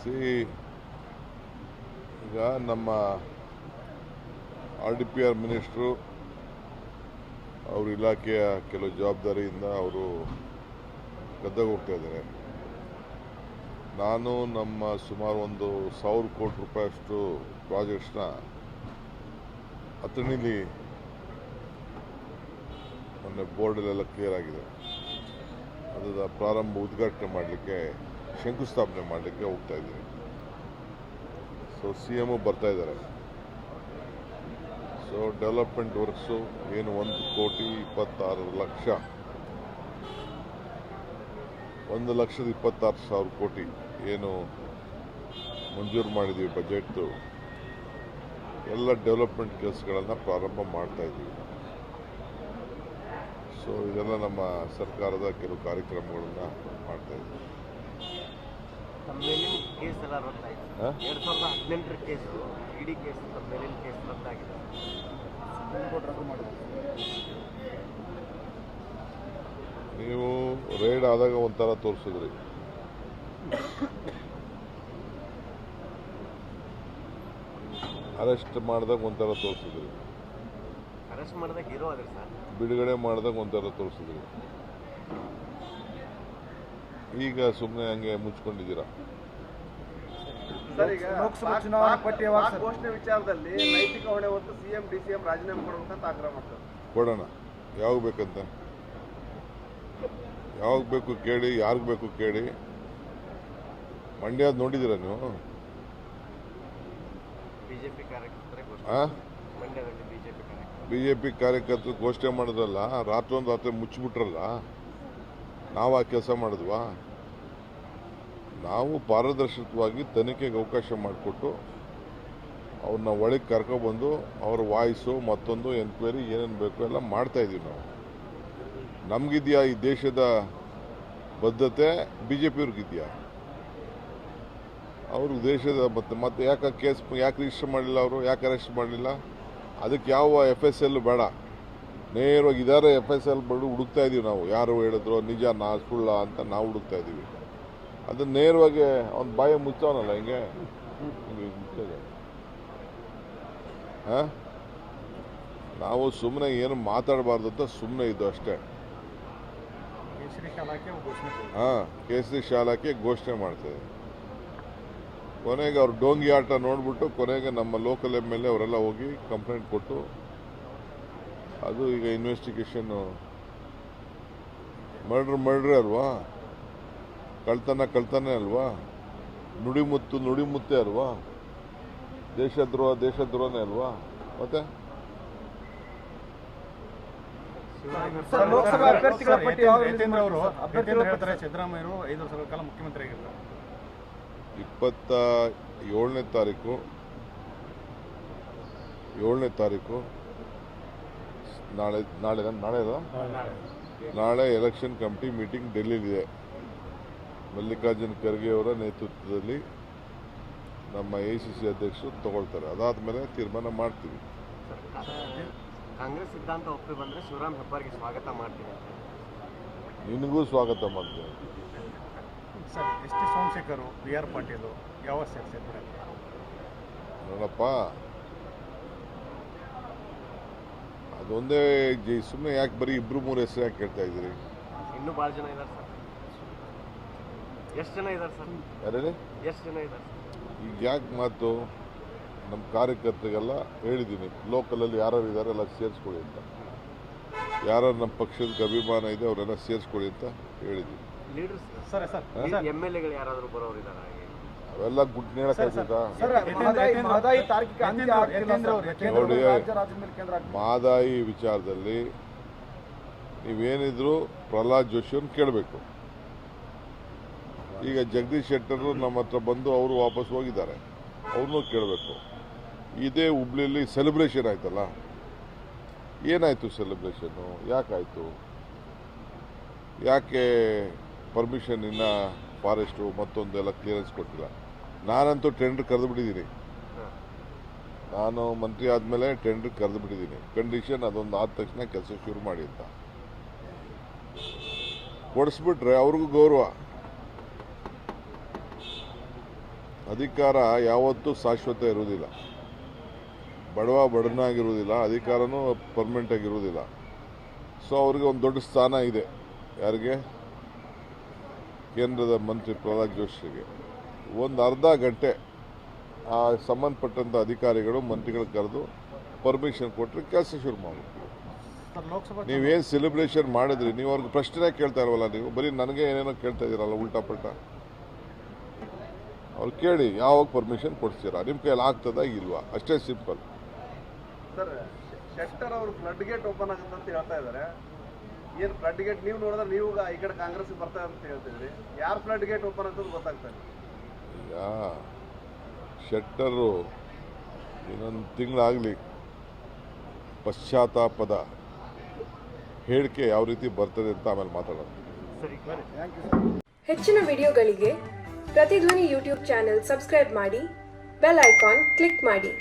C, ಈಗ ನಮ್ಮ R D P R minister, ಅವ್ರ ಇಲಾಖೆಯ ಕೆಲವು ಜವಾಬ್ದಾರಿಯಿಂದ ಅವರು ಗದ್ದೆಗೆ ಹೋಗ್ತಾ ಇದ್ದಾರೆ. ನಾನು ನಮ್ಮ ಸುಮಾರು ಒಂದು ಸಾವಿರ ಕೋಟಿ ರೂಪಾಯಿಯಷ್ಟು ಪ್ರಾಜೆಕ್ಟ್ಸ್ನ ಅಥಣಿಲಿ ಮೊನ್ನೆ ಬೋರ್ಡಲ್ಲೆಲ್ಲ ಕ್ಲಿಯರ್ ಆಗಿದೆ. ಅದರ ಪ್ರಾರಂಭ ಉದ್ಘಾಟನೆ ಮಾಡಲಿಕ್ಕೆ ಶಂಕುಸ್ಥಾಪನೆ ಮಾಡಲಿಕ್ಕೆ ಹೋಗ್ತಾ ಇದ್ದೀನಿ. ಸೊ ಸಿ ಎಮ್ಮು ಬರ್ತಾ ಇದ್ದಾರೆ. ಸೊ ಡೆವಲಪ್ಮೆಂಟ್ ವರ್ಕ್ಸು ಏನು ಒಂದು ಕೋಟಿ ಇಪ್ಪತ್ತಾರು ಲಕ್ಷ. ಒಂದು ಲಕ್ಷದ ಇಪ್ಪತ್ತಾರು ಸಾವಿರ ಕೋಟಿ ಏನು ಮಂಜೂರು ಮಾಡಿದ್ದೀವಿ ಬಜೆಟ್ದು ಎಲ್ಲ ಡೆವಲಪ್ಮೆಂಟ್ ಕೆಲಸಗಳನ್ನು ಪ್ರಾರಂಭ ಮಾಡ್ತಾ ಇದ್ದೀವಿ. ಸೊ ಇದೆಲ್ಲ ನಮ್ಮ ಸರ್ಕಾರದ ಕೆಲವು ಕಾರ್ಯಕ್ರಮಗಳನ್ನು ಮಾಡ್ತಾ ಇದ್ದೀವಿ ತಮ್ಮ ಮೇಲಿನ ಕೇಸ್ ಎಲ್ಲ ರದ್ದಾಯಿತು ಹಾ? ಎರಡ್ ಸಾವಿರದ ಹದಿನೆಂಟರ ಕೇಸು ಇಡೀ ಕೇಸ್ ತಮ್ಮ ಮೇಲಿನ ಕೇಸ್ ರದ್ದಾಗಿದೆ. ನೀವು ರೇಡ್ ಆದಾಗ ಒಂಥರ ತೋರಿಸಿದ್ರಿ. ಅರೆಸ್ಟ್ ಮಾಡಿದಾಗ ಒಂಥರ ತೋರಿಸಿದ್ರಿ. ಅರೆಸ್ಟ್ ಮಾಡಿದಾಗ ಇರೋ ಅದ್ರ ಸರ್. ಬಿಡುಗಡೆ ಮಾಡಿದಾಗ ಒಂಥರ ತೋರಿಸಿದ್ರಿ. ಈಗ ಸುಮ್ಮನೆ ಹಂಗೆ ಮುಚ್ಕೊಂಡಿದ್ದೀರಾ? ಸರ್ ಈಗ ಲೋಕಸಭಾ ಚುನಾವಣಾ ಪಾಕ್- ಪಟ್ಟಿ ಯಾವಾಗ ಸರ್? ಘೋಷಣೆ ವಿಚಾರದಲ್ಲಿ ನೈತಿಕ ಹೊಣೆ ಹೊತ್ತು ಸಿಎಂ ಡಿಸಿಎಂ ರಾಜೀನಾಮೆ ಕೊಡಬೇಕಂತ ಆಗ್ರಹ ಮಾಡ್ತಾರೆ. ಕೊಡೋಣ. ಯಾವಾಗ ಬೇಕಂತ? ಯಾವಾಗ ಬೇಕು ಕೇಳಿ ಯಾರಿಗೆ ಬೇಕು ಕೇಳಿ? ಮಂಡ್ಯದ ನೋಡಿದಿರ ನೀವು? ಬಿಜೆಪಿ ಕಾರ್ಯಕರ್ತರ ಘೋಷಣೆ ಆ? ಮಂಡ್ಯದಲ್ಲಿ ಬಿಜೆಪಿ ಕಾರ್ಯಕರ್ತರು. ಬಿ ಜೆ ಪಿ ಕಾರ್ಯಕರ್ತರು ಘೋಷಣೆ ಮಾಡಿದ್ರಲ್ಲ ರಾತ್ರೊಂದು ರಾತ್ರಿ ಮುಚ್ಚಿಬಿಟ್ರಲ್ಲ? ನಾವು ಆ ಕೆಲಸ ಮಾಡಿದ್ವಾ? ನಾವು ಪಾರದರ್ಶಕವಾಗಿ ತನಿಖೆಗೆ ಅವಕಾಶ ಮಾಡಿಕೊಟ್ಟು ಅವ್ರನ್ನ ಒಳಗೆ ಕರ್ಕೊಬಂದು ಅವ್ರ ವಾಯ್ಸು ಮತ್ತೊಂದು ಎನ್ಕ್ವೈರಿ ಏನೇನು ಬೇಕು ಎಲ್ಲ ಮಾಡ್ತಾ ಇದೀವಿ ನಾವು. ನಮಗಿದೆಯಾ ಈ ದೇಶದ ಬದ್ಧತೆ? ಬಿ ಜೆ ಪಿಯವ್ರಿಗಿದೆಯಾ ಅವರು ದೇಶದ ಮತ್ತೆ ಮತ್ತೆ ಯಾಕೆ ಕೇಸ್ ಯಾಕೆ ರಿಜಿಸ್ಟರ್ ಮಾಡಲಿಲ್ಲ ಅವರು? ಯಾಕೆ ಅರೆಸ್ಟ್ ಮಾಡಲಿಲ್ಲ? ಅದಕ್ಕೆ ಯಾವ ಎಫ್ ಎಸ್ ಎಲ್ ಬೇಡ. ನೇರವಾಗಿ ಇದಾರೆ ಎಫ್ ಎಸ್ ಎಲ್ ಬಂದು ಹುಡುಕ್ತಾ ಇದೀವಿ ನಾವು. ಯಾರು ಹೇಳಿದ್ರು ನಿಜ ನಾ ಸುಳ್ಳ ಅಂತ ನಾವು ಹುಡುಕ್ತಾ ಇದೀವಿ. ಅದನ್ನ ನೇರವಾಗಿ ಅವ್ನ ಬಾಯ ಮುಚ್ಚವನಲ್ಲ ಹಿಂಗೆ? ಹಾಂ? ನಾವು ಸುಮ್ಮನೆ ಏನು ಮಾತಾಡಬಾರ್ದು ಅಂತ ಸುಮ್ಮನೆ ಇದ್ದು ಅಷ್ಟೇ. ಹಾಂ ಕೇಸರಿ ಶಾಲಾಕ್ಕೆ ಘೋಷಣೆ ಮಾಡ್ತೇವೆ ಕೊನೆಗೆ ಅವ್ರು ಡೋಂಗಿ ಆಟ ನೋಡ್ಬಿಟ್ಟು ಕೊನೆಗೆ ನಮ್ಮ ಲೋಕಲ್ ಎಂ ಎಲ್ ಎ ಅವರೆಲ್ಲ ಹೋಗಿ ಕಂಪ್ಲೇಂಟ್ ಕೊಟ್ಟು ಅದು ಈಗ ಇನ್ವೆಸ್ಟಿಗೇಷನ್ ಮರ್ಡ್ರ್ ಮರ್ಡ್ರೇ ಅಲ್ವಾ? ಕಳ್ತನ ಕಳ್ತಾನೆ ಅಲ್ವಾ? ನುಡಿಮುತ್ತು ನುಡಿಮುತ್ತೆ ಅಲ್ವಾ? ದೇಶದ್ರೋಹ ದೇಶದ್ರೋಹನೇ ಅಲ್ವಾ? ಮತ್ತೆ? ಇಪ್ಪತ್ತ ಏಳನೇ ತಾರೀಕು. ಏಳನೇ ತಾರೀಕು. ನಾಳೆ ನಾಳೆ ನಾಳೆ ನಾಳೆ ಎಲೆಕ್ಷನ್ ಕಮಿಟಿ ಮೀಟಿಂಗ್ ಡೆಲ್ಲಿಲಿದೆ. ಮಲ್ಲಿಕಾರ್ಜುನ್ ಖರ್ಗೆ ಅವರ ನೇತೃತ್ವದಲ್ಲಿ ನಮ್ಮ ಎ ಸಿ ಸಿ ಅಧ್ಯಕ್ಷರು ತಗೊಳ್ತಾರೆ. ಅದಾದ್ಮೇಲೆ ತೀರ್ಮಾನ ಮಾಡ್ತೀವಿ. ಸರ್, ಕಾಂಗ್ರೆಸ್ ಸಿದ್ಧಾಂತ ಒಪ್ಪಿ ಬಂದ್ರೆ ಶಿವರಾಮ್ ಹೆಬ್ಬಾರ್ಗೆ ಸ್ವಾಗತ ಮಾಡ್ತೀನಿ ನಿನಗೂ ಸ್ವಾಗತ ಮಾಡ್ತೀನಿ. Sir S T Somashekar B R Patil ಯಾವ ಸೇರ್ತಾರೆ ನೋಡಪ್ಪ ಅದೊಂದೇ ಸುಮ್ಮನೆ ಯಾಕೆ ಬರೀ ಇಬ್ರು ಮೂರು ಹೆಸರು ಯಾಕೆ ಕೇಳ್ತಾ ಇದ್ದೀರಿ? ಇನ್ನೂ ಭಾಳ ಜನ ಇದ್ದಾರೆ ಸರ್. ಎಷ್ಟು ಜನ ಇದ್ದಾರೆ ಸರ್? ಯಾರೇಳಿ? ಎಷ್ಟು ಜನ ಇದ್ದಾರೆ ಸರ್? ಈಗ ಯಾಕೆ ಮಾತು? ನಮ್ಮ ಕಾರ್ಯಕರ್ತರಿಗೆಲ್ಲ ಹೇಳಿದ್ದೀನಿ ಲೋಕಲಲ್ಲಿ ಯಾರು ಇದ್ದಾರೆ ಎಲ್ಲ ಸೇರಿಸ್ಕೊಳ್ಳಿ ಅಂತ. ಯಾರು ನಮ್ಮ ಪಕ್ಷದ ಅಭಿಮಾನ ಇದೆ ಅವರೆಲ್ಲ ಸೇರಿಸ್ಕೊಳ್ಳಿ ಅಂತ ಹೇಳಿದ್ದೀನಿ. Leaders sir sir. M L ಎಗಳು ಯಾರಾದರೂ ಬರೋರು ಇದ್ದಾರೆ ಹಾಗೆ ಅವೆಲ್ಲ ಗುಡ್ ಕೇಂದ್ರ ನೋಡಿ. ಮಾದಾಯಿ ವಿಚಾರದಲ್ಲಿ ನೀವೇನಿದ್ರು ಪ್ರಹ್ಲಾದ್ ಜೋಶಿಯವ್ರನ್ನ ಕೇಳಬೇಕು. ಈಗ ಜಗದೀಶ್ ಶೆಟ್ಟರು ನಮ್ಮ ಹತ್ರ ಬಂದು ಅವರು ವಾಪಸ್ ಹೋಗಿದ್ದಾರೆ. ಅವ್ರನ್ನೂ ಕೇಳಬೇಕು. ಇದೇ ಹುಬ್ಳಿಯಲ್ಲಿ ಸೆಲೆಬ್ರೇಷನ್ ಆಯ್ತಲ್ಲ? ಏನಾಯ್ತು ಸೆಲೆಬ್ರೇಷನ್ನು ಯಾಕಾಯ್ತು? ಯಾಕೆ ಪರ್ಮಿಷನ್ ಇನ್ನ ಫಾರೆಸ್ಟು ಮತ್ತೊಂದೆಲ್ಲ ಕ್ಲಿಯರೆನ್ಸ್ ಕೊಟ್ಟಿಲ್ಲ. ನಾನಂತೂ ಟೆಂಡರ್ ಕರೆದು ಬಿಟ್ಟಿದ್ದೀನಿ ನಾನು ಮಂತ್ರಿ ಆದಮೇಲೆ ಟೆಂಡರ್ ಕರೆದು ಬಿಟ್ಟಿದ್ದೀನಿ ಕಂಡೀಷನ್ ಅದೊಂದು ಆದ ತಕ್ಷಣ ಕೆಲಸ ಶುರು ಮಾಡಿ ಅಂತ. ಕೊಡಿಸ್ಬಿಟ್ರೆ ಅವ್ರಿಗೂ ಗೌರವ. ಅಧಿಕಾರ ಯಾವತ್ತೂ ಶಾಶ್ವತ ಇರುವುದಿಲ್ಲ. ಬಡವ ಬಡನಾಗಿರುವುದಿಲ್ಲ ಅಧಿಕಾರನೂ ಪರ್ಮನೆಂಟ್ ಆಗಿರುವುದಿಲ್ಲ. ಸೊ ಅವ್ರಿಗೆ ಒಂದು ದೊಡ್ಡ ಸ್ಥಾನ ಇದೆ. ಯಾರಿಗೆ? ಕೇಂದ್ರದ ಮಂತ್ರಿ ಪ್ರಹ್ಲಾದ್ ಜೋಶಿಗೆ. ಒಂದು ಅರ್ಧ ಗಂಟೆ ಆ ಸಂಬಂಧಪಟ್ಟಂಥ ಅಧಿಕಾರಿಗಳು ಮಂತ್ರಿಗಳು ಕರೆದು ಪರ್ಮಿಷನ್ ಕೊಟ್ಟರೆ ಕೆಲಸ ಶುರು ಮಾಡಬೇಕು. ಸರ್ ಲೋಕಸಭಾ ನೀವೇನು ಸೆಲೆಬ್ರೇಷನ್ ಮಾಡಿದ್ರಿ? ನೀವು ಅವ್ರಿಗೆ ಪ್ರಶ್ನೆ ಕೇಳ್ತಾ ಇಲ್ವಲ್ಲ ನೀವು. ಬರೀ ನನಗೆ ಏನೇನೋ ಕೇಳ್ತಾ ಇದ್ದೀರಲ್ಲ ಉಲ್ಟಾ ಪಲ್ಟಾ. ಅವ್ರು ಕೇಳಿ ಯಾವಾಗ ಪರ್ಮಿಷನ್ ಕೊಡ್ತೀರಾ? ನಿಮ್ಮ ಕೈಯಲ್ಲಿ ಆಗ್ತದಾ ಇಲ್ವಾ? ಅಷ್ಟೇ ಸಿಂಪಲ್ ಸರ್ ಶೆಟ್ಟರ್ ಅವರು ಫ್ಲಡ್ ಗೇಟ್ ಓಪನ್ ಆಗುತ್ತೆ ಅಂತ ಹೇಳ್ತಾ ಇದ್ದಾರೆ. ಏನು ಫ್ಲಡ್ ಗೇಟ್ ನೀವು ನೋಡಿದ್ರೆ ನೀವು ಈ ಕಡೆ ಕಾಂಗ್ರೆಸ್ ಬರ್ತಾ ಅಂತ ಹೇಳ್ತಿದ್ರಿ. ಯಾರು ಫ್ಲಡ್ ಗೇಟ್ ಓಪನ್ ಅಂತ ಗೊತ್ತಾಗ್ತದೆ ಯಾ ಈಗ ಶೆಟ್ಟರು ಇನ್ನೊಂದು ತಿಂಗಳಾಗಲಿ ಪಶ್ಚಾತ್ತಾಪದ ಹೇಳಿಕೆ ಯಾವ ರೀತಿ ಬರ್ತದೆ ಅಂತ ಆಮೇಲೆ ಮಾತಾಡೋಣ. ಸರಿ ಹೆಚ್ಚಿನ ವಿಡಿಯೋಗಳಿಗೆ ಪ್ರತಿಧ್ವನಿ ಯೂಟ್ಯೂಬ್ ಚಾನೆಲ್ ಸಬ್ಸ್ಕ್ರೈಬ್ ಮಾಡಿ ಬೆಲ್ ಐಕಾನ್ ಕ್ಲಿಕ್ ಮಾಡಿ.